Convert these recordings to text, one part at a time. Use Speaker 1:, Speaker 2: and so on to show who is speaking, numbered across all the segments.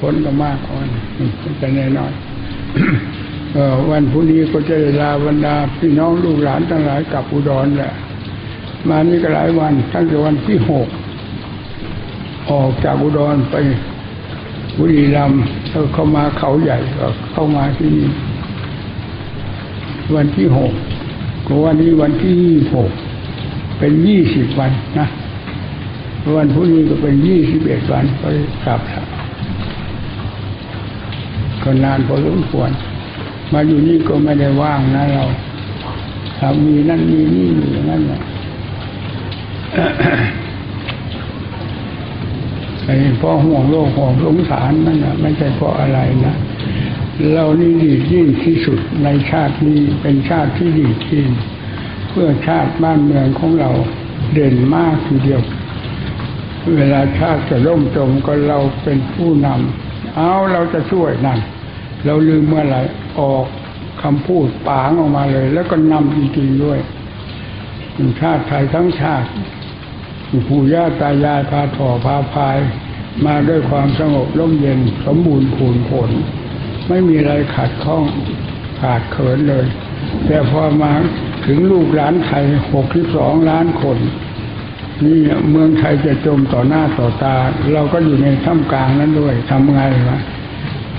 Speaker 1: ผลก็มากกว่ามันจะแน่นอนวันพรุ่งนี้ก็จะได้ลาบรรดาพี่น้องลูกหลานทั้งหลายกลับอุดรแหละ มานี่ก็หลายวันตั้งแต่วันที่หกออกจากอุดรไปบุรีรัมย์เข้ามาเขาใหญ่ก็เข้ามาที่นี่วันที่หกก็วันนี้วันที่ยี่หกเป็นยี่สิบวันนะ วันพรุ่งนี้ก็เป็นยี่สิบเอ็ดวันก็กลับแล้ว ก็นานพอสมควร มาอยู่นี่ก็ไม่ได้ว่างนะเราทำมีนั่นมีนี่อยู่อย่างนั้นแหละไอ้เพราะห่วงโลกห่วงสงสารนั่นนะไม่ใช่เพราะอะไรนะเรานี่ดียิ่งที่สุดในชาตินี้เป็นชาติที่ดีที่เพื่อชาติบ้านเมืองของเราเด่นมากทีเดียว เวลาชาติจะล่มจมก็เราเป็นผู้นำเอาเราจะช่วยนั่น เราลืมเมื่อไหร่ออกคำพูดปางออกมาเลย แล้วก็นำจริงๆด้วยชาติไทยทั้งชาติปู่ย่าตายายพาถ่อพาพายมาด้วยความสงบร่มเย็นสมบูรณ์ผลผล ไม่มีอะไรขัดข้องขาดเขินเลย แต่พอมาถึงลูกหลานไทยหกที่สองล้านคน นี่เมืองไทยจะจมต่อหน้าต่อตา เราก็อยู่ในท่ามกลางนั้นด้วยทำไงวะ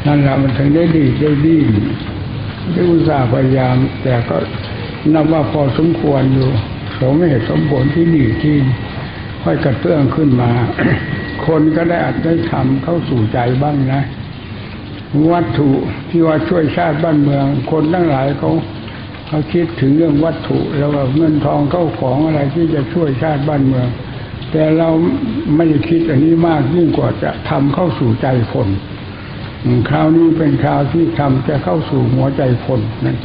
Speaker 1: นั่นแหละมันถึงได้ดีได้ดีได้อุตส่าห์พยายาม แต่ก็นับว่าพอสมควรอยู่สมเหตุสมผลที่ดีที่ค่อยกระเตื้องขึ้นมา คนก็ได้อาจได้ทำเข้าสู่ใจบ้างนะ วัตถุที่ว่าช่วยชาติบ้านเมือง คนทั้งหลายเขาเขาคิดถึงเรื่องวัตถุแล้วก็เงินทองเข้าของอะไรที่จะช่วยชาติบ้านเมือง แต่เราไม่ได้คิดอันนี้มากยิ่งกว่าจะทำเข้าสู่ใจคน คราวนี้เป็นคราวที่ทำจะเข้าสู่หัวใจคนนั่น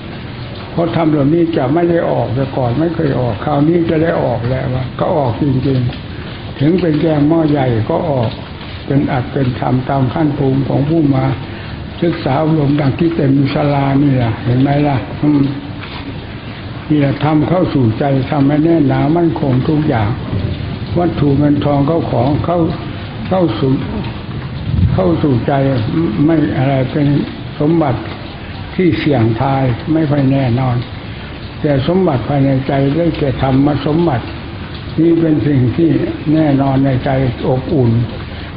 Speaker 1: เพราะทำเหล่านี้จะไม่ได้ออกแต่ก่อนไม่เคยออก คราวนี้จะได้ออกแล้วว่าก็ออกจริงๆ ถึงเป็นแกงหม้อใหญ่ก็ออก เป็นอัดเป็นธรรมตามขั้นภูมิของผู้มา ศึกษาอบรมดังที่เต็มศาลานี่แหละเห็นไหมล่ะมนี่แหละทำเข้าสู่ใจทำให้แน่นหนามั่นคงทุกอย่าง วัตถุเงินทองเข้าของเข้าเข้าสู่ เข้าสู่ใจไม่อะไรเป็นสมบัติที่เสี่ยงทายไม่ค่อยแน่นอน แต่สมบัติภายในใจได้แก่ธรรมสมบัตินี่เป็นสิ่งที่แน่นอนในใจอบอุ่น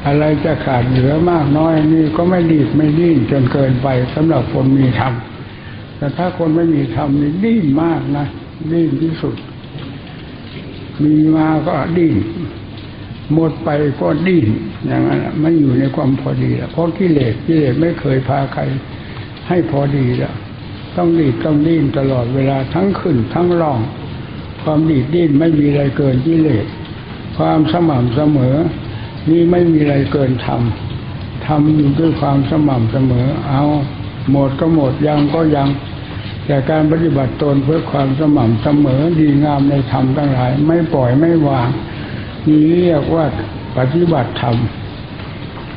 Speaker 1: อะไรจะขาดเหลือมากน้อยนี่ก็ไม่ดีดไม่ดิ้นจนเกินไปสำหรับคนมีธรรมแต่ถ้าคนไม่มีธรรมนี่ดิ้นมากนะดิ้นที่สุด มีมาก็ดิ้น หมดไปก็ดิ้นอย่างนั้นน่ะไม่อยู่ในความพอดีแล้วเพราะกิเลสกิเลสไม่เคยพาใครให้พอดีแล้วต้องดีดต้องดิ้นตลอดเวลาทั้งขึ้นทั้งล่อง ความดีดดิ้นไม่มีอะไรเกินกิเลสความสม่ำเสมอ นี่ไม่มีอะไรเกินธรรมทำอยู่ด้วยความสม่ำเสมอ เอาหมดก็หมดยังก็ยังแต่การปฏิบัติตนเพื่อความสม่ำเสมอดีงามในธรรมทั้งหลาย ไม่ปล่อยไม่วาง นี่เรียกว่าปฏิบัติธรรม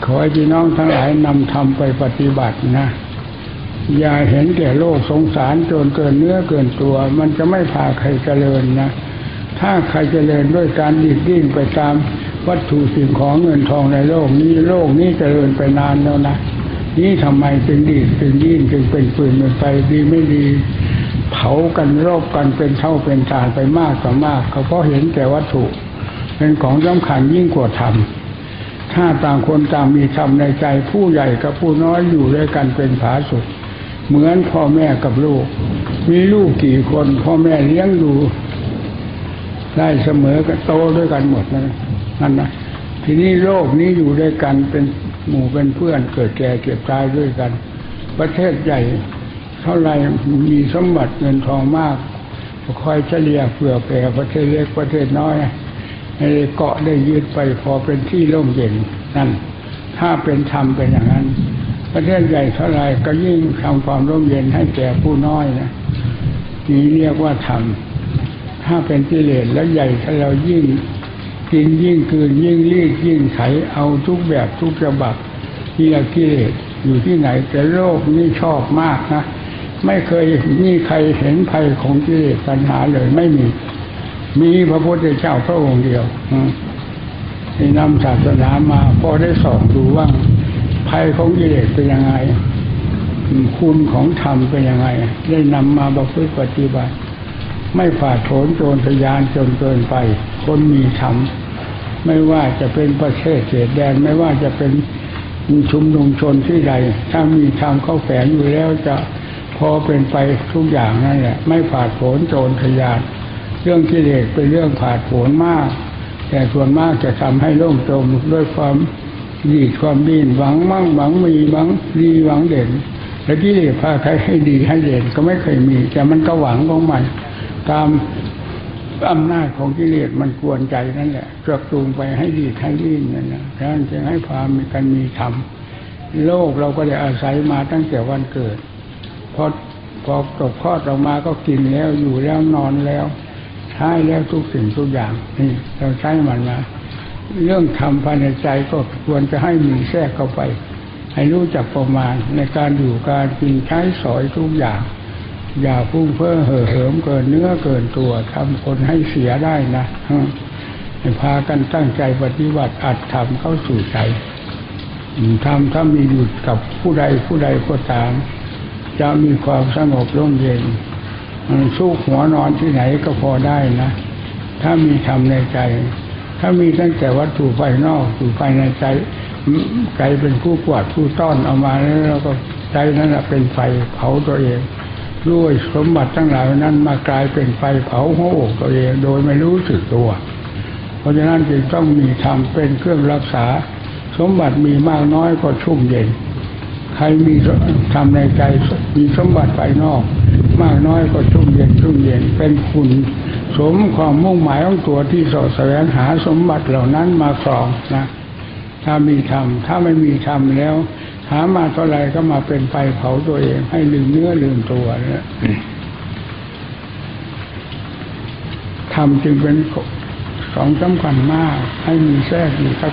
Speaker 1: ขอให้พี่น้องทั้งหลายนำธรรมไปปฏิบัตินะ อย่าเห็นแก่โลกสงสารจนเกินเนื้อเกินตัว มันจะไม่พาใครเจริญนะ ถ้าใครเจริญด้วยการดิดดิ้นไปตามวัตถุสิ่งของเงินทองในโลกนี้โลกนี้เจริญไปนานแล้วนะนี่ทำไมจึงดีดจึงดิ้นจึงเป็นปืนเป็นไฟดีไม่ดี เผากันรบกันเป็นเท่าเป็นฐาไปมากต่อมากเขาเพราะเห็นแก่วัตถุ เป็นของสำคัญยิ่งกว่าธรรมถ้าต่างคนต่างมีธรรมในใจผู้ใหญ่กับผู้น้อยอยู่ด้วยกันเป็นผาสุด เหมือนพ่อแม่กับลูก มีลูกกี่คนพ่อแม่เลี้ยงดู ได้เสมอกันโตด้วยกันหมดนะนั่นนะทีนี้โลกนี้อยู่ด้วยกันเป็นหมู่เป็นเพื่อนเกิดแก่เก็บตายด้วยกัน ประเทศใหญ่เท่าไรมีสมบัติเงินทองมากคอยเฉลี่ยเผื่อแผ่ประเทศเล็กประเทศน้อย ได้เกาะได้ยืดไปพอเป็นที่ร่มเย็นนั่นถ้าเป็นธรรมเป็นอย่างนั้น ประเทศใหญ่เท่าไรก็ยิ่งทำความร่มเย็นให้แก่ผู้น้อยนะนี่เรียกว่าธรรมถ้าเป็นกิเลสแล้วใหญ่ถ้าเรายิ่งกินยิ่งคืนยิ่งรีดยิ่งไถเอาทุกแบบทุกฉบับที่เรากิเลสอยู่ที่ไหนแต่โลกนี่ชอบมากนะไม่เคยมีใครเห็นภัยของกิเลสปัญหาเลยไม่มี มีพระพุทธเจ้าพระองค์เดียวอืมที่นำศาสนามาพอได้ส่องดูว่าภัยของกิเลสเป็นยังไง คุณของธรรมเป็นยังไง ได้นำมาประพฤติปฏิบัติ ไม่ฝ่าโถนโจรทยานจนเกินไป คนมีธรรมไม่ว่าจะเป็นประเทศเขตแดนไม่ว่าจะเป็นชุมนุมชนที่ใด ถ้ามีธรรมเข้าแฝงอยู่แล้วจะพอเป็นไปทุกอย่างนั่นแหละ ไม่ผ่าโผนโจรทยาน เรื่องกิเลสเป็นเรื่องผาดโผนมาก แต่ส่วนมากจะทำให้โล่งจมด้วยความดีความดีนหวังมั่งหวังมีหวังดีหวังเด่น และกิเลสพาใครให้ดีให้เด่นก็ไม่เคยมี แต่มันก็หวังของมันตามอำนาจของกิเลสมันกวนใจนั่นแหละกระตูงไปให้ดีให้ดีนั่นนะฉะนั้นจึงให้พามีกันมีธรรมโลกเราก็ได้อาศัยมาตั้งแต่วันเกิดพอพอตกคลอดออกมาก็กินแล้วอยู่แล้วนอนแล้ว ใช้แล้วทุกสิ่งทุกอย่างนี่เราใช้มันมาเรื่องทำภายในใจก็ควรจะให้มีแทรกเข้าไป ให้รู้จักประมาณในการอยู่การกินใช้สอยทุกอย่าง อย่าพุ่งเพ้อเห่อเหิมเกินเนื้อเกินตัวทำคนให้เสียได้นะให้พากันตั้งใจปฏิบัติอัดทำเข้าสู่ใจทำถ้ามีอยู่กับผู้ใดผู้ใดก็ตาม จะมีความสงบร่มเย็น สู้หัวนอนที่ไหนก็พอได้นะ ถ้ามีธรรมในใจ ถ้ามีตั้งแต่วัตถุภายนอกอยู่ภายในใจใจเป็นผู้กวาดผู้ต้อนเอามาแล้วเราก็ใจนั้นเป็นไฟเผาตัวเองด้วยสมบัติทั้งหลายนั้นมากลายเป็นไฟเผาหัวอกตัวเองโดยไม่รู้สึกตัว เพราะฉะนั้นจึงต้องมีธรรมเป็นเครื่องรักษา สมบัติมีมากน้อยก็ชุ่มเย็น ใครมีธรรมในใจมีสมบัติภายนอก มากน้อยก็ชุ่มเย็นชุ่มเย็นเป็นคุณสมความมุ่งหมายของตัวที่สาะแสวงหาสมบัติเหล่านั้นมาครองนะถ้ามีธรรมถ้าไม่มีธรรมแล้ว หามาเท่าไรก็มาเป็นไฟเผาตัวเอง ให้ลืมเนื้อลืมตัวนี่ยธรรมจึงเป็นของสำคัญมาก ให้มีแทรกอยู่ครับ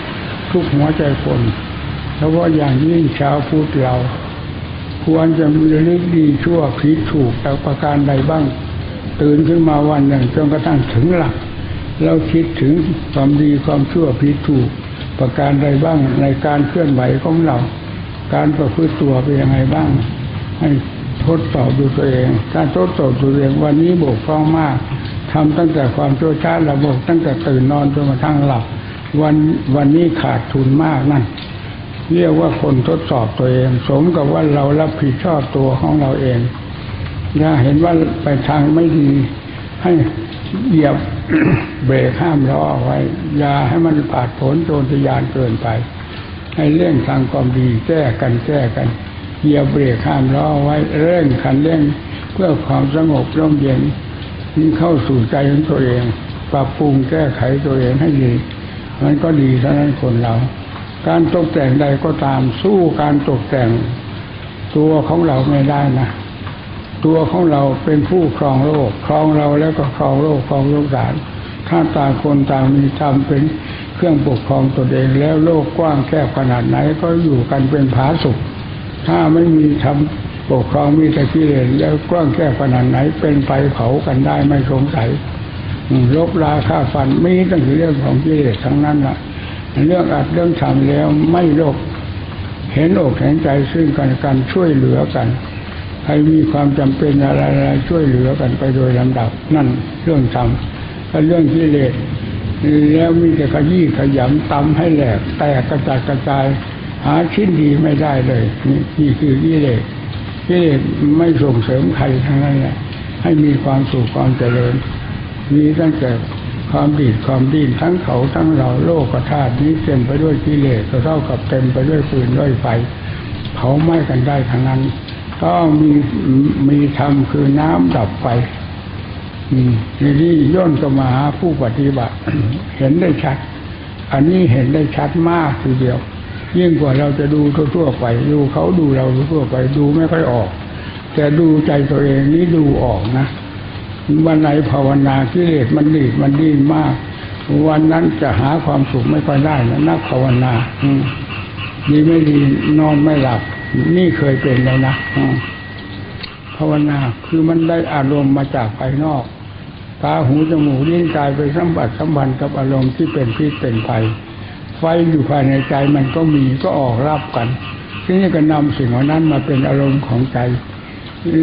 Speaker 1: ทุกหัวใจคนเพราะว่าอย่างยิ่งชาวพุทธเรา ควรจะมีลึกดีชั่วผิดถูกแต่ประการใดบ้าง ตื่นขึ้นมาวันหนึ่งจนกระทั่งถึงหลัก เราคิดถึงความดีความชั่วผิดถูก ประการใดบ้างในการเคลื่อนไหวของเรา การประพฤติตัวเป็นยังไงบ้าง ให้ทดสอบดูตัวเอง การทดสอบตัวเองวันนี้บกพร่องมากทำตั้งแต่ความชั่วช้าระบบตั้งแต่ตื่นนอนจนกระทั่งหลับ วันวันนี้ขาดทุนมากนั่น เรียกว่าคนทดสอบตัวเอง สมกับว่าเรารับผิดชอบตัวของเราเองถ้าเห็นว่าไปทางไม่ดี ให้เหยียบเบรกห้ามล้อไว้ อย่าให้มันผาดผลโจรทยานเกินไป ให้เร่งทางความดีแก้กันแก้กันเหยียบเบรกห้ามล้อไว้ เร่งคันเร่งเพื่อความสงบร่มเย็นยิ่เข้าสู่ใจของตัวเอง ปรับปรุงแก้ไขตัวเองให้ดีมันก็ดีเท่านั้นคนเรา การตกแต่งใดก็ตามสู้การตกแต่งตัวของเราไม่ได้นะ ตัวของเราเป็นผู้ครองโลกครองเราแล้วก็ครองโลกครองโลกสารถ้าต่างคนต่างมีธรรมเป็นเครื่องปกครองตนเองแล้วโลกกว้างแคบขนาดไหนก็อยู่กันเป็นผาสุกถ้าไม่มีธรรมปกครองมีแต่กิเลสแล้วกว้างแคบขนาดไหน เป็นไฟเผากันได้ไม่สงสัยลบลาค่าฟันมีตั้งแต่เรื่องของกิเลสทั้งนั้นละ เรื่องอัดเรื่องทำแล้วไม่ลบเห็นอกเห็นใจซึ่งกันกันช่วยเหลือกันใครมีความจำเป็นอะไรๆช่วยเหลือกันไปโดยลำดับ นั่นเรื่องธรรมถ้าเรื่องกิเลสแล้วมีแต่ขยี้ขยำตำให้แหลกแตกกระจัดกระจาย หาชิ้นดีไม่ได้เลยนี่นี่คือกิเลสกิเลสไม่ส่งเสริมใครทั้งนั้นแหละให้มีความสุขความเจริญมีตั้งแต่ ความดีดความดิ้นทั้งเขาทั้งเราโลกธาตุนี้เต็มไปด้วยกิเลสเท่ากับเต็มไปด้วยปืนด้วยไฟเผาไหม้กันได้ทั้งนั้นต้องมีมีธรรมคือน้ำดับไฟทีนี้ย่นก็มาหาผู้ปฏิบัติ เห็นได้ชัด อันนี้เห็นได้ชัดมากทีเดียว ยิ่งกว่าเราจะดูทั่วๆไป ดูเขาดูเราทั่วไปดูไม่ค่อยออก แต่ดูใจตัวเองนี่ดูออกนะ วันไหนภาวนากิเลสมันดีดมันดิ้นมาก วันนั้นจะหาความสุขไม่ค่อยได้นะนักภาวนาดีไม่ดีนอนไม่หลับ นี่เคยเป็นแล้วนะภาวนาคือมันได้อารมณ์มาจากภายนอก ตาหูจมูกลิ้นกายไปสัมผัสสัมพันธ์กับอารมณ์ที่เป็นพิษเป็นภัยไฟอยู่ภายในใจมันก็มีก็ออกรับกันทีนี้ก็นำสิ่งเหล่านั้นมาเป็นอารมณ์ของใจ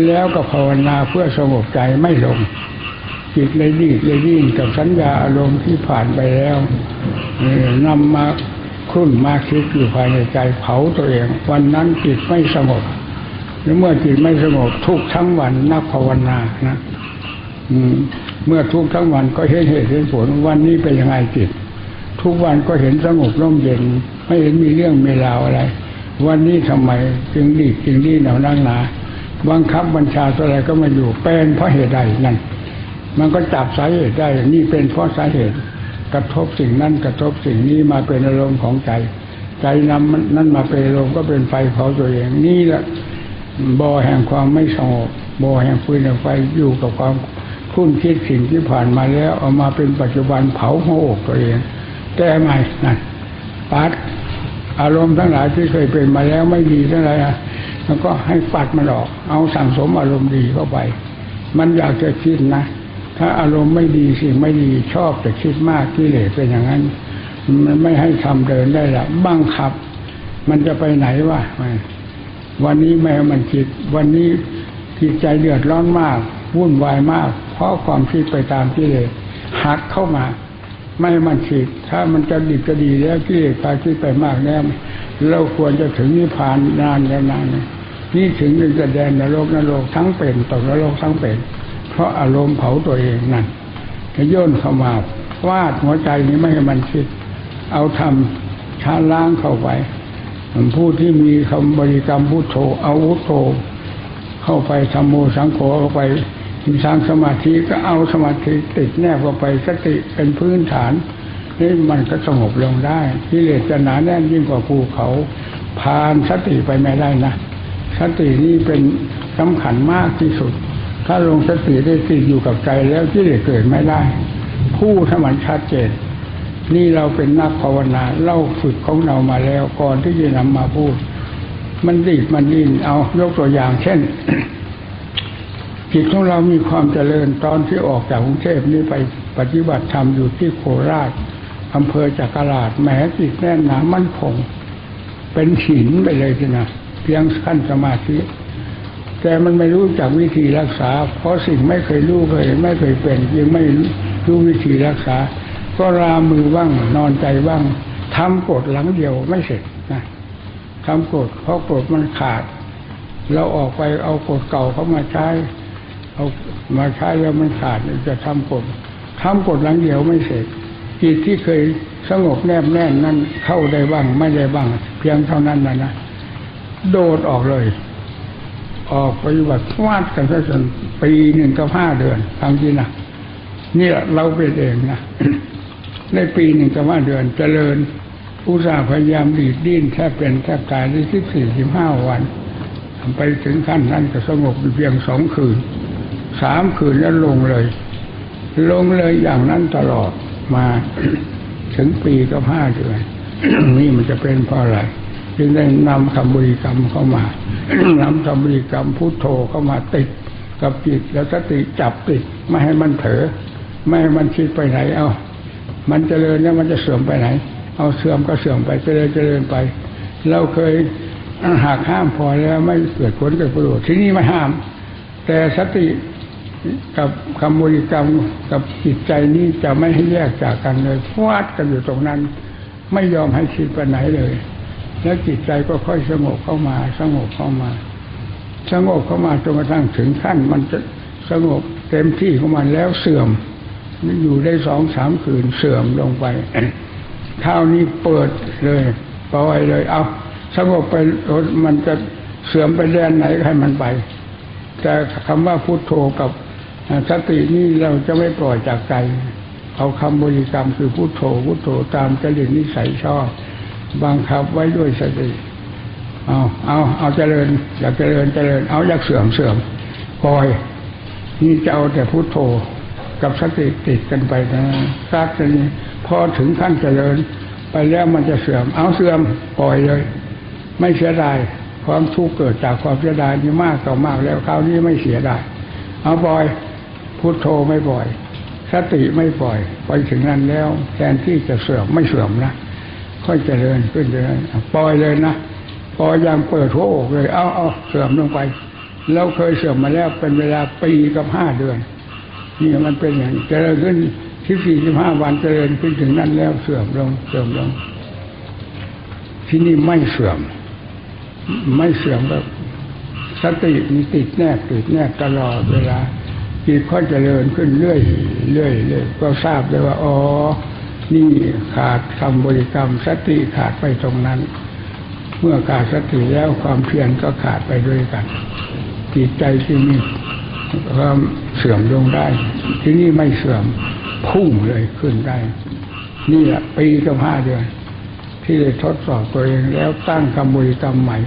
Speaker 1: แล้วก็ภาวนาเพื่อสงบใจไม่ลง จิตเลยดีดเลยดิ้นกับสัญญาอารมณ์ที่ผ่านไปแล้วนำมาครุ่นมาคิดอยู่ภายในใจเผาตัวเอง วันนั้นจิตไม่สงบแล้วเมื่อจิตไม่สงบทุกทั้งวันนักภาวนานะเมื่อทุกทั้งวันก็เห็นเหตุเห็นผลวันนี้เป็นยังไงจิต ทุกวันก็เห็นสงบร่มเย็น ไม่เห็นมีเรื่องมีราวอะไร วันนี้ทำไมจึงดีจึงดีหนาวนั่งหนา บังคับบัญชาตัวอะไรก็มาอยู่เป็นเพราะเหตุใดนั่นมันก็จับสาเหตุได้ นี่เป็นเพราะสาเหตุ กระทบสิ่งนั้นกระทบสิ่งนี้มาเป็นอารมณ์ของใจ ใจนำนั่นมาเป็นอารมณ์ก็เป็นไฟเผาตัวเองนี่แหละบ่อแห่งความไม่สงบบ่อแห่งฟืนแห่งไฟอยู่กับความคุ้นคิดสิ่งที่ผ่านมาแล้วเอามาเป็นปัจจุบันเผาหัวอกตัวเองแก้ใหม่นั่นปัดอารมณ์ทั้งหลายที่เคยเป็นมาแล้วไม่ดีทั้งหลายนะ แล้วก็ให้ปัดมันออก เอาสั่งสมอารมณ์ดีเข้าไป มันอยากจะคิดนะ ถ้าอารมณ์ไม่ดีสิ่งไม่ดีชอบแต่คิดมากกิเลสเป็นอย่างนั้น มันไม่ให้ทำเดินได้ละบังคับ มันจะไปไหนวะวันนี้แม้มันคิด วันนี้จิตใจเดือดร้อนมากวุ่นวายมาก เพราะความคิดไปตามกิเลสหักเข้ามา ไม่ให้มันคิด ถ้ามันจะดีก็ดีแล้วกิเลสพาคิดไปมากแล้ว เราควรจะถึงนิพพานนานแล้วนานนี่ถึงจะแดนนรกนรกทั้งเป็นตกนรกทั้งเป็น เพราะอารมณ์เผาตัวเองนั่นจะโย่นเข้ามาวาดหัวใจนี้ไม่ให้มันคิด เอาทำชาล้างเข้าไปผู้ที่มีคำบริกรรมพุทโธเอาพุทโธเข้าไปทำโมสังโฆเข้าไปสร้างสมาธิก็เอาสมาธิติดแนบเข้าไปสติเป็นพื้นฐาน นี่มันก็สงบลงได้กิเลสจะหนาแน่นยิ่งกว่าภูเขาผ่านสติไปไม่ได้นะสตินี่เป็นสำคัญมากที่สุด ถ้าลงสติได้ติดอยู่กับใจแล้วกิเลสเกิดไม่ได้ ผู้ถ้ามันชัดเจนนี่เราเป็นนักภาวนาเล่าฝึกของเรามาแล้วก่อนที่จะนำมาพูด มันดีดมันดินเอายกตัวอย่าง เช่นจิตของเรามีความเจริญตอนที่ออกจากกรุงเทพนี้ไปปฏิบัติธรรมอยู่ที่โคราช อำเภอจักราชแหมจิตแน่นหนามั่นคง เป็นหินไปเลยทีนะเพียงขั้นสมาธิแต่มันไม่รู้จักวิธีรักษา เพราะสิ่งไม่เคยรู้เคยไม่เคยเป็นยังไม่รู้วิธีรักษา ก็รามือบ้างนอนใจบ้างทำกดหลังเดียวไม่เสร็จนะทำกดเพราะกดมันขาด เราออกไปเอากดเก่าเข้ามาใช้เอามาใช้แล้วมันขาดจะทำกดทำกดหลังเดียวไม่เสร็จ จิตที่เคยสงบแนบแน่นนั้นเข้าได้บ้างไม่ได้บ้าง เพียงเท่านั้นนะนะโดดออกเลย ออกปฏิบัติวาดกันซะจนปีหนึ่งกับห้าเดือนทางที่นะนี่เราเป็นเองนะในปีหนึ่งกับห้าเดือนเจริญอุตสาห์พยายามดีดดิ้นแทบเป็นแทบตายได้สิบสี่สิบห้าวันไปถึงขั้นนั้นก็สงบเพียงสองคืนสามคืนแล้วลงเลย ลงเลยอย่างนั้นตลอด มา ถึงปีกับห้าเดือนนี่มันจะเป็นเพราะอะไรจึงได้นำคำบริกรรมเข้ามานำคำบริกรรมพุทโธเข้ามาติดกับจิตแล้วสติจับติดไม่ให้มันเถอไม่ให้มันคิดไปไหน เอามันเจริญแล้วมันจะเสื่อมไปไหน เอาเสื่อมก็เสื่อมไปเจริญเจริญไป เราเคยหากห้ามพอแล้วไม่เกิดผลเกิดประโยชน์ที่นี่ไม่ห้าม แต่สติ กับคำบริกรรมกับจิตใจนี้จะไม่ให้แยกจากกันเลยฟาดกันอยู่ตรงนั้น ไม่ยอมให้คิดไปไหนเลย แล้วจิตใจก็ค่อยสงบเข้ามา สงบเข้ามา สงบเข้ามาจนกระทั่งถึงขั้น มันจะสงบเต็มที่ของมันแล้วเสื่อมอยู่ได้สองสามคืนเสื่อมลงไปคราวนี้เปิดเลยปล่อยเลย เอาสงบไปมันจะเสื่อมไปแดนไหนให้มันไป แต่คำว่าพุทโธกับ สตินี่เราจะไม่ปล่อยจากใจ เอาคำบริกรรมคือพุทโธพุทโธตามจริตนิสัยชอบบังคับไว้ด้วยสติ เอาเอาเอาเจริญ อยากเจริญเจริญ เอาอยากเสื่อมเสื่อมปล่อย นี่จะเอาแต่พุทโธกับสติติดกันไปนะซักจะนี้พอถึงขั้นเจริญ ไปแล้วมันจะเสื่อม เอาเสื่อมปล่อยเลย ไม่เสียดายความทุกข์เกิดจากความเสียดายนี่มากต่อมากแล้วคราวนี้ไม่เสียดายเอาปล่อย พุทโธไม่ปล่อย สติไม่ปล่อย ไปถึงนั้นแล้ว แทนที่จะเสื่อมไม่เสื่อมนะค่อยเจริญขึ้นเจริญปล่อยเลยนะพอยังเปิดหัวอกเลย เอาเอาเสื่อมลงไปเราเคยเสื่อมมาแล้วเป็นเวลาปีกับห้าเดือน นี่มันเป็นอย่างเจริญขึ้นที่สี่สิบห้าวันเจริญขึ้นถึงนั้นแล้วเสื่อมลงเสื่อมลง ที่นี่ไม่เสื่อม ไม่เสื่อมแบบสติมันติดแนบติดแนบตลอดเวลา จิตค่อยเจริญขึ้นเรื่อยเรื่อยเรื่อยก็ทราบเลยว่าอ๋อนี่ขาดคำบริกรรมสติขาดไปตรงนั้น เมื่อขาดสติแล้วความเพียรก็ขาดไปด้วยกัน จิตใจที่มีความเสื่อมลงได้ ที่นี่ไม่เสื่อมพุ่งเลยขึ้นได้ นี่แหละปีกับห้าเดือนที่ได้ทดสอบตัวเองแล้วตั้งคำบริกรรมใหม่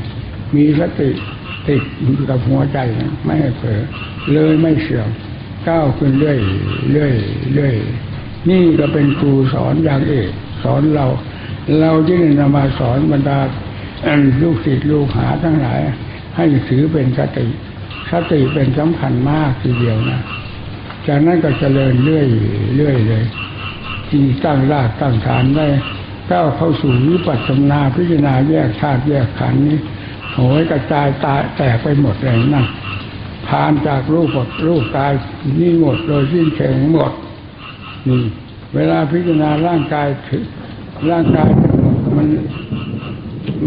Speaker 1: มีสติติดกับหัวใจไม่ให้เผลอเลยไม่เสื่อม ก้าวขึ้นเรื่อยเรื่อยเรื่อยนี่ก็เป็นครูสอนอย่างเอกสอนเรา เราที่ได้นำมาสอนบรรดาลูกศิษย์ลูกหาทั้งหลาย ให้ถือเป็นสติสติเป็นสำคัญมากทีเดียวนะจากนั้นก็เจริญเรื่อยเรื่อยเลยที่ตั้งรากตั้งฐานได้ก้าวเข้าสู่วิปัสสนาพิจารณาแยกธาตุแยกขันธ์นี้โหยกระจายตายแตกไปหมดเลยนั่น ผ่านจากรูปหมดรูปกายนี่หมดโดยสิ้นเชิงหมดนี่เวลาพิจารณาร่างกายถึงร่างกายมัน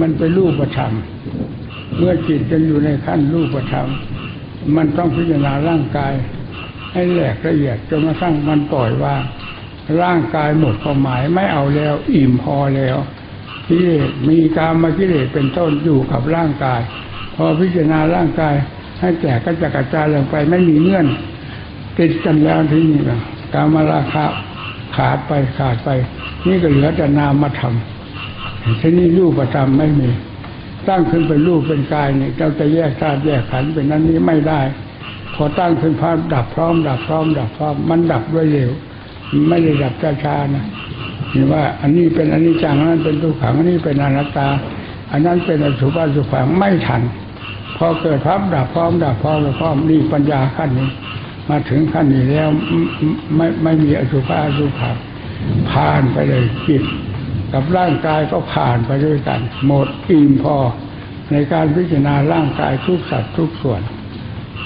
Speaker 1: มันเป็นรูปธรรมเมื่อจิตจะอยู่ในขั้นรูปธรรมมันต้องพิจารณาร่างกาย ให้แหลกละเอียดจนกระทั่งมันปล่อยว่า ร่างกายหมดความหมายไม่เอาแล้ว อิ่มพอแล้วกิเลสมีกามมากิเลสเป็นต้นอยู่กับร่างกาย พอพิจารณาร่างกาย ให้แตกก็จะกระจายลงไปไม่มีเงื่อน ติดกันแล้วที่นี่นะกามราคะขาดไปขาดไป นี่ก็เหลือแต่นามธรรมทีนี้รูปธรรมไม่มีตั้งขึ้นเป็นรูปเป็นกายเนี่ยเราจะแยกธาตุแยกขันธ์เป็นนั้นนี้ไม่ได้ พอตั้งขึ้นภาพดับพร้อม ดับพร้อม ดับพร้อมมันดับด้วยเร็วไม่ได้ดับช้าๆนะเห็นว่า อันนี้เป็นอันนี้จังอันนั้นเป็นทุกขังอันนี้เป็นอนัตตา อันนั้นเป็นอสุภะสุขังไม่ทัน พอเกิดภาพดับพร้อมดับพร้อมดับพร้อมนี่ปัญญาขั้นนี้ มาถึงขั้นนี้แล้วไม่ไม่มีอสุภะอสุขังผ่านไปเลยจิตกับร่างกายก็ผ่านไปด้วยกัน หมดอิ่มพอในการพิจารณาร่างกายทุกสัตว์ทุกส่วน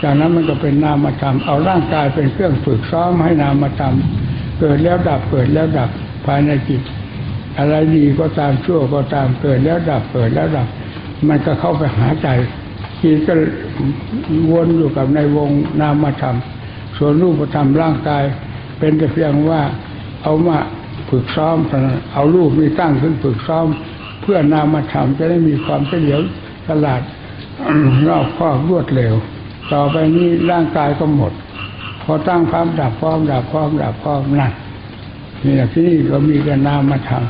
Speaker 1: จากนั้นมันก็เป็นนามธรรมเอาร่างกายเป็นเครื่องฝึกซ้อมให้นามธรรมเกิดแล้วดับเกิดแล้วดับภายในจิต อะไรดีก็ตามชั่วก็ตามเกิดแล้วดับเกิดแล้วดับ มันก็เข้าไปหาใจ จิตก็วนอยู่กับในวงนามธรรม ส่วนรูปธรรมร่างกาย เป็นแต่เพียงว่าเอามาฝึกซ้อมเอารูปนี้ตั้งขึ้นฝึกซ้อม เพื่อนามธรรมจะได้มีความเฉลียวฉลาดรอบคอบรวดเร็ว ต่อไปนี้ร่างกายก็หมด พอตั้งความดับพร้อมดับพร้อมดับพร้อมนั่นนี่แหละที่นี่ก็มีแต่นามธรรม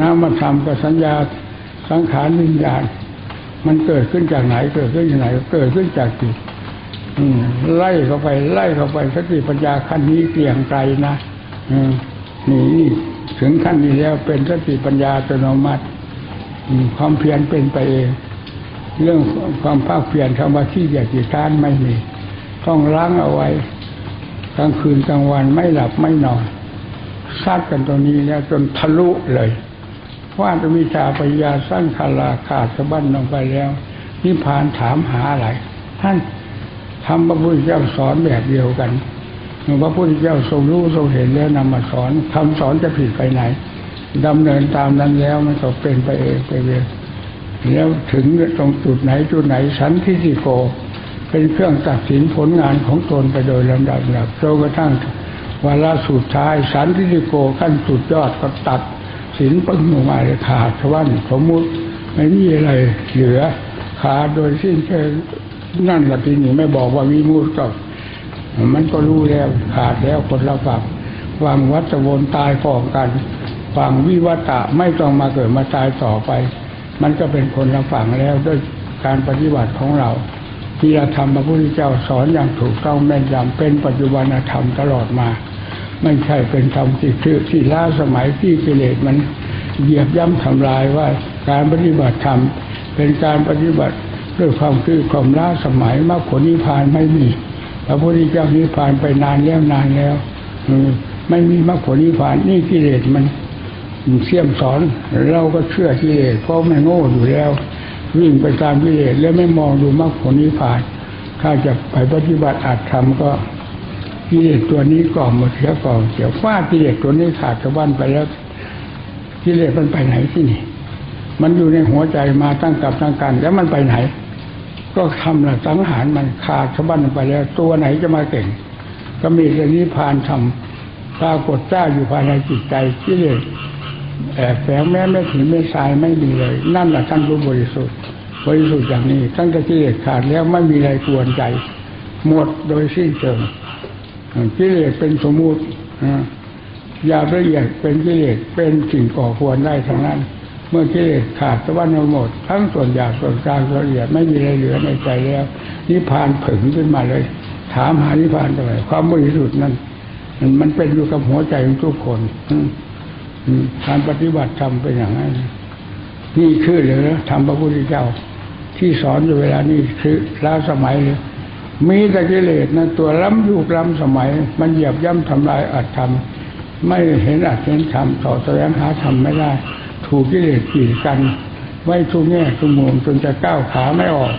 Speaker 1: นามธรรมกับสัญญาสังขารวิญญาณ มันเกิดขึ้นจากไหน เกิดขึ้นจากไหน เกิดขึ้นจากจิตไล่เข้าไป ไล่เข้าไปสติปัญญาขั้นนี้เกลี่ยงไกลนะนี่นี่ถึงขั้นนี้แล้วเป็นสติปัญญาอัตโนมัติความเพียรเป็นไปเอง เรื่องความภาคเพียรคำว่าที่อยากจีทานไม่มี ต้องล้างเอาไว้ กลางคืนกลางวันไม่หลับไม่นอนซัดกันตรงนี้แล้วจนทะลุเลย ว่าจะมีชาปยาสั้นคาราขาดสะบั้นลงไปแล้วนิพพานถามหาอะไรท่านทำพระพุทธเจ้าสอนแบบเดียวกันพระพุทธเจ้าทรงรู้ทรงเห็นแล้วนำมาสอนคำสอนจะผิดไปไหนดำเนินตามนั้นแล้วมันก็เป็นไปเองไปเองแล้วถึงตรงจุดไหนจุดไหนสันทิฏิโก เป็นเครื่องตัดสินผลงานของตนไปโดยลำดับลำดับจนกระทั่งวาระสุดท้ายสันทิฏิโกขั้นสุดยอดก็ตัด สินปึ้งออกมาขาดชวันสมมุติไม่มีอะไรเหลือ ขาดโดยสิ้นเชิงนั่นละทีนี้ไม่บอกว่าวิมุตติก็มันก็รู้แล้วขาดแล้วคนละฝั่งฝั่งวัฏวนตายฟองกันฝั่งวิวัตะไม่ต้องมาเกิดมาตายต่อไป มันก็เป็นคนละฝั่งแล้วด้วยการปฏิบัติของเราที่เราทำพระพุทธเจ้าสอนอย่างถูกต้องแม่นยำเป็นปัจจุบันธรรมตลอดมา ไม่ใช่เป็นธรรมที่คือที่ล้าสมัยที่กิเลสมันเหยียบย่ำทำลายว่าการปฏิบัติธรรมเป็นการปฏิบัติด้วยความคือความล้าสมัยมรรคผลนิพพานไม่มีพระพุทธเจ้านิพพานไปนานแล้วนานแล้วไม่มีมรรคผลนิพพานนี่กิเลสมันเสี่ยมสอน เราก็เชื่อกิเลสเพราะไม่โง่อยู่แล้ววิ่งไปตามกิเลสแล้วไม่มองดูมรรคผลนิพพานถ้าจะไปปฏิบัติอาจทำก็ กิเลสตัวนี้ก่อหมดเสียก่อเสียฟาดกิเลสตัวนี้ขาดสะบั้นไปแล้วกิเลสมันไปไหนที่นี่ มันอยู่ในหัวใจมาตั้งกับตั้งกัน แล้วมันไปไหน ก็ทำละสังหารมันขาดสะบั้นไปแล้ว ตัวไหนจะมาเก่ง ก็มีแต่นิพพานทำปรากฏจ้าอยู่ภายในจิตใจกิเลสแอบแฝงแม้ไม่ถึงไม่ทรายไม่มีเลย นั่นแหละท่านรู้บริสุทธิ์บริสุทธิ์อย่างนี้ตั้งแต่กิเลสขาดแล้วไม่มีอะไรกวนใจ หมดโดยสิ้นเชิง กิเลสเป็นสมมุติยาละเอียดเป็นกิเลสเป็นสิ่งก่อควรได้ทั้งนั้น เมื่อกิเลสขาดสะบั้นหมด ทั้งส่วนยาส่วนกลางส่วนละเอียดไม่มีอะไรเหลือในใจแล้วนิพพานผึ่งขึ้นมาเลย ถามหานิพพานทำไมความบริสุทธิ์นั้นมันเป็นอยู่กับหัวใจของทุกคนการปฏิบัติทำเป็นอย่างนั้นนี่คือเหรือทำพระพุทธเจ้า ที่สอนอยู่เวลานี้คือล้าสมัยเลย มีแต่กิเลสนะตัวล้ำยุคล้ำสมัย มันเหยียบย่ำทำลายอัตธรรม ไม่เห็นอัตเห็นธรรมต่อแสวงหาธรรมไม่ได้ ถูกกิเลสกีดกัน ไว้ทุกแง่ทุกมุมจนจะก้าวขาไม่ออก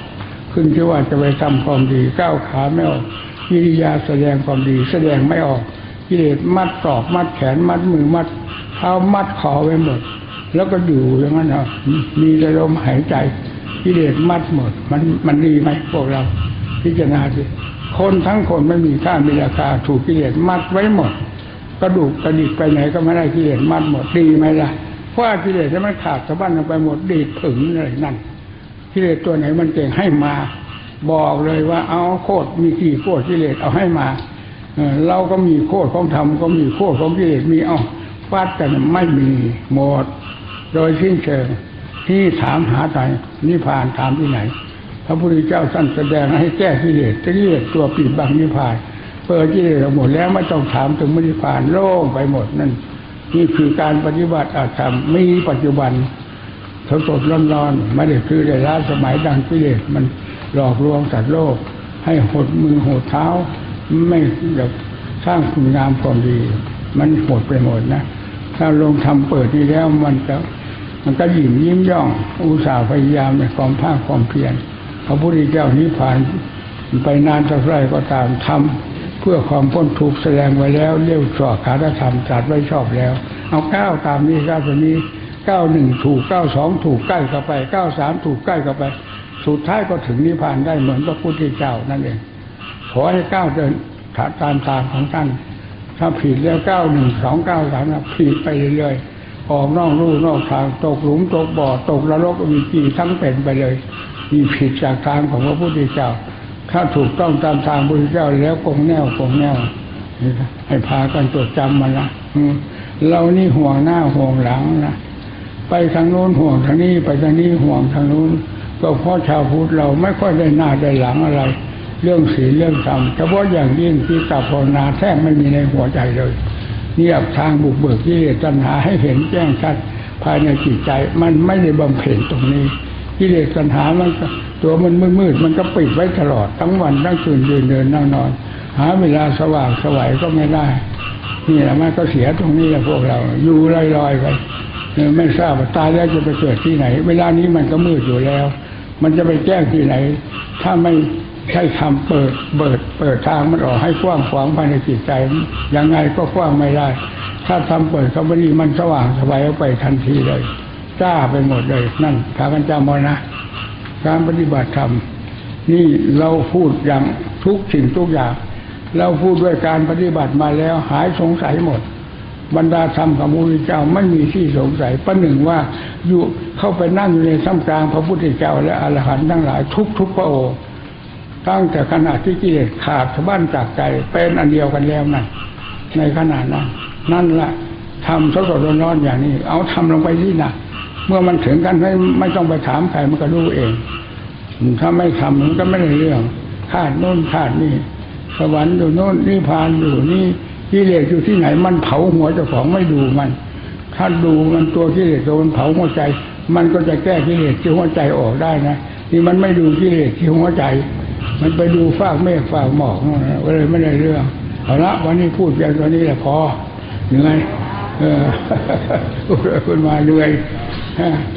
Speaker 1: ขึ้นที่ว่าจะไปทำความดีก้าวขาไม่ออกกิริยาแสดงความดีแสดงไม่ออกกิเลสมัดศอกมัดแขนมัดมือมัดเท้ามัดคอไว้หมด แล้วก็อยู่อย่างนั้นอะมีแต่ลมหายใจกิเลสมัดหมด มันมันดีไหมพวกเรา พิจารณาสิคนทั้งคนไม่มีค่ามีราคาถูกกิเลสมัดไว้หมด กระดูกกระดิกไปไหนก็ไม่ได้กิเลสมัดหมดดีไหมล่ะเพราะกิเลสมันขาดสะบั้นลงไปหมดดีถึงเลยนั่นกิเลสตัวไหนมันเก่งให้มา บอกเลยว่า เอาโคตรมีกี่โคตรกิเลสเอาให้มาเราก็มีโคตรของธรรมก็มีโคตรของกิเลสมีเอาฟาดแต่ไม่มีหมด โดยสิ้นเชิงที่ถามหาใจนิพพานถามที่ไหน พระพุทธเจ้าท่านแสดงให้แก้กิเลสกิเลสตัวปิดบังนิพพานเปิดกิเลสหมดแล้วไม่ต้องถามถึงนิพพานโล่งไปหมดนั่นนี่คือการปฏิบัติอาธรรมมีปัจจุบันสดสดร้อนร้อนไม่ได้คือได้ล้าสมัยดังกิเลสมันหลอกลวงสัตว์โลก ให้หดมือหดเท้า ไม่อยากสร้างคุณงามความดี มันหดไปหมดนะถ้าลงทำเปิดนี้แล้วมันจะมันก็ยิ้มยิ้มย่อง อุตส่าห์พยายามในความภาคความเพียร พระพุทธเจ้านิพพานไปนานเท่าไรก็ตามทำเพื่อความพ้นทุกข์แสดงไว้แล้วเรียกสอขาธรรมจัดไว้ชอบแล้ว เอาเก้าตามนี้เก้าตัวนี้เก้าหนึ่งถูกเก้าสองถูกใกล้เข้าไปเก้าสามถูกใกล้เข้าไป สุดท้ายก็ถึงนิพพานได้เหมือนพระพุทธเจ้านั่นเองขอให้เก้าเดินตามทางของท่านถ้าผิดแล้วเก้าหนึ่งสองเก้าสามผิดไปเรื่อยๆออกนอกลู่นอกทางตกหลุมตกบ่อตกนรกมีจีทั้งเป็นไปเลย มีผิดจากทางของพระพุทธเจ้า ถ้าถูกต้องตามทางพระพุทธเจ้าแล้วคงแน่วคงแน่วให้พากันจดจำมันละเรานี่ห่วงหน้าห่วงหลังนะไปทางโน้นห่วงทางนี้ไปทางนี้ห่วงทางโน้นก็เพราะชาวพุทธเราไม่ค่อยได้หน้าได้หลังอะไร เรื่องศีลเรื่องธรรมเฉพาะอย่างยิ่งที่กับภาวนาแทบไม่มีในหัวใจเลยเงียบทางบุกเบิกกิเลสตัณหาให้เห็นแจ้งชัดภายในจิตใจ มันไม่ได้บำเพ็ญตรงนี้ กิเลสตัณหามันตัวมันมืดๆมันก็ปิดไว้ตลอดทั้งวันทั้งคืนยืนเดินนั่งนอน หาเวลาสว่างสวัยก็ไม่ได้นี่แหละมันก็เสียตรงนี้แหละพวกเรา อยู่ลอยๆไปไม่ทราบว่าตายแล้วจะไปเกิดที่ไหน เวลานี้มันก็มืดอยู่แล้ว มันจะไปแจ้งที่ไหน ถ้าไม่ใช่ทำเปิดเปิด เปิดทางมันออกให้กว้างขวางภายในจิตใจยังไงก็กว้างไม่ได้ ถ้าทำเปิดเขาไม่ดีมันสว่างสบายออกไปทันทีเลย จ้าไปหมดเลยนั่นพากันจำมานะการปฏิบัติธรรม นี่เราพูดอย่างทุกสิ่งทุกอย่าง เราพูดด้วยการปฏิบัติมาแล้วหายสงสัยหมด บรรดาธรรมของพระพุทธเจ้าไม่มีที่สงสัยประหนึ่งว่าอยู่เข้าไปนั่งอยู่ในท่ามกลางพระพุทธเจ้าและอรหันต์ทั้งหลายทุกทุกพระองค์ตั้งแต่ขณะที่กิเลสขาดสะบั้นจากใจเป็นอันเดียวกันแล้วนั่นในขณะนั้นนั่นแหละทำสดๆร้อนๆอย่างนี้ เอาทำลงไปที่นะ เมื่อมันถึงกันไม่ไม่ต้องไปถามใครมันก็รู้เอง ถ้าไม่ทำมันก็ไม่ได้เรื่องคาดโน่นคาดนี่ สวรรค์อยู่โน่นนิพพานอยู่นี่กิเลสอยู่ที่ไหน มันเผาหัวเจ้าของไม่ดูมัน ถ้าดูมันตัวกิเลสตัวมันเผาหัวใจ มันก็จะแก้กิเลสที่หัวใจออกได้นะนี่มันไม่ดูกิเลสที่หัวใจ มันไปดูฟากเมฆฟากหมอกนะก็เลยไม่ได้เรื่องเอาละวันนี้พูดเพียงตัวนี้แหละพอเหนื่อยเออพูดมาเหนื่อย ฮะ